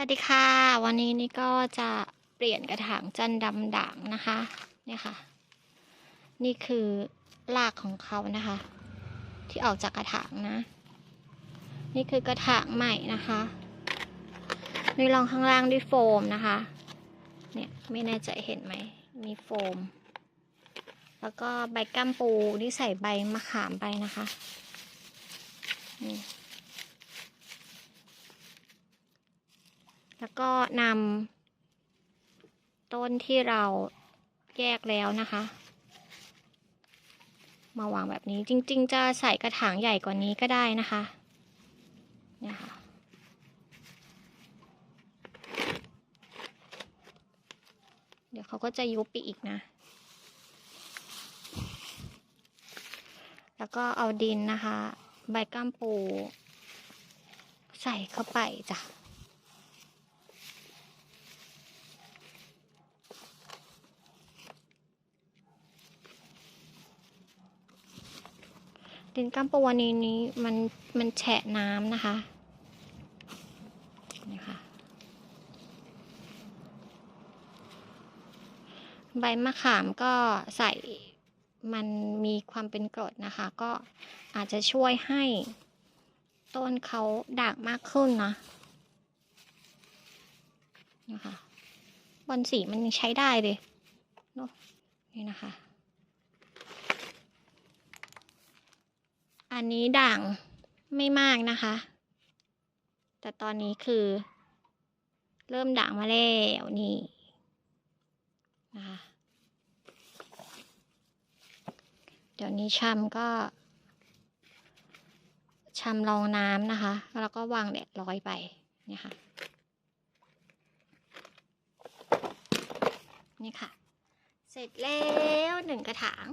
วัสดีค่ะ วันนี้นี่ก็จะเปลี่ยนกระถางจันดำด่างนะคะเนี่ยค่ะ นี่คือรากของเขานะคะ ที่ออกจากกระถางนะ นี่คือกระถางใหม่นะคะนี่รองข้างล่างด้วยโฟมนะคะ เนี่ยไม่แน่ใจเห็นไหมมีโฟม แล้วก็ใบก้ามปูที่ใส่ใบมะขามไปนะคะนี่ แล้วก็นำต้นที่เราแยกแล้วนะคะ มาวางแบบนี้จริง ๆ จะใส่กระถางใหญ่กว่านี้ก็ได้นะคะเนี่ยค่ะเดี๋ยวเขาก็จะยุบไปอีกนะ แล้วก็เอาดินนะคะ ใบก้ามปู ใส่เข้าไปจ้ะ ดินก้ามปูวันนี้นี้มันมันแฉะน้ำนะคะนี่ค่ะใบมะขามก็ใส่มันมีความเป็นกรดนะคะ ก็อาจจะช่วยให้ต้นเขาด่างมากขึ้นนะนะคะบอลสีมันยังใช้ได้เลยเนอะนี่นะคะ อันนี้ด่างไม่มากนะคะ แต่ตอนนี้คือ เริ่มด่างมาแล้วนี่นะคะเดี๋ยวนี้ชำก็ชำรองน้ำนะคะ แล้วก็วางแดดร้อยไปเนี่ยค่ะ นี่ค่ะ เสร็จแล้วหนึ่งกระถาง